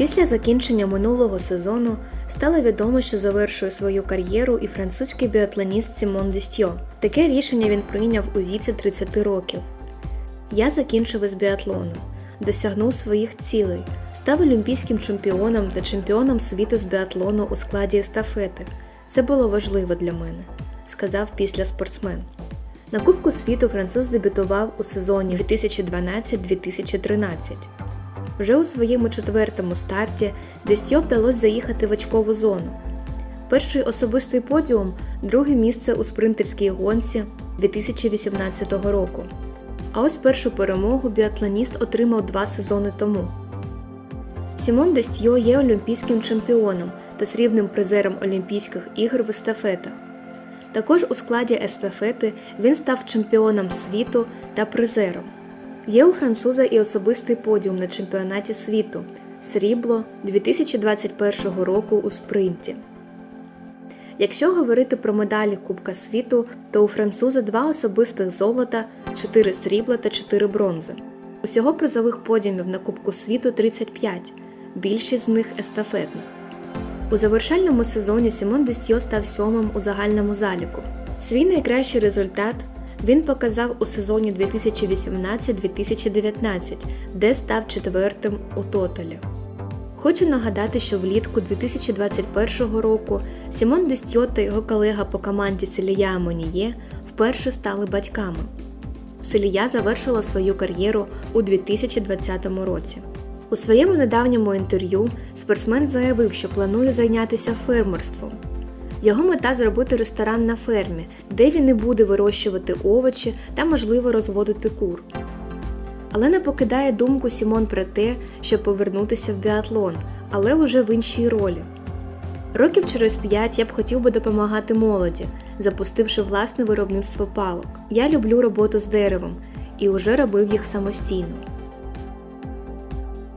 Після закінчення минулого сезону стало відомо, що завершує свою кар'єру і французький біатлоніст Сімон Дюстьо. Таке рішення він прийняв у віці 30 років. Я закінчив із біатлону, досягнув своїх цілей, став олімпійським чемпіоном та чемпіоном світу з біатлону у складі естафети. Це було важливо для мене, сказав після спортсмен. На Кубку світу француз дебютував у сезоні 2012-2013. Вже у своєму четвертому старті Дестьо вдалося заїхати в очкову зону. Перший особистий подіум, друге місце у спринтерській гонці 2018 року. А ось першу перемогу біатлоніст отримав два сезони тому. Сімон Дестьо є олімпійським чемпіоном та срібним призером Олімпійських ігор в естафетах. Також у складі естафети він став чемпіоном світу та призером. Є у француза і особистий подіум на чемпіонаті світу срібло 2021 року у спринті. Якщо говорити про медалі Кубка світу, то у француза два особистих золота, 4 срібла та 4 бронзи. Усього призових подіумів на Кубку світу 35, більшість з них естафетних. У завершальному сезоні Сімон Дестьо став сьомим у загальному заліку. Свій найкращий результат він показав у сезоні 2018-2019, де став четвертим у тоталі. Хочу нагадати, що влітку 2021 року Сімон Дестьо та його колега по команді Селія Амоніє вперше стали батьками. Селія завершила свою кар'єру у 2020 році. У своєму недавньому інтерв'ю спортсмен заявив, що планує зайнятися фермерством. Його мета зробити ресторан на фермі, де він не буде вирощувати овочі та, можливо, розводити кур. Але не покидає думку Сімон про те, щоб повернутися в біатлон, але уже в іншій ролі. Років через п'ять я б хотів би допомагати молоді, запустивши власне виробництво палок. Я люблю роботу з деревом і вже робив їх самостійно.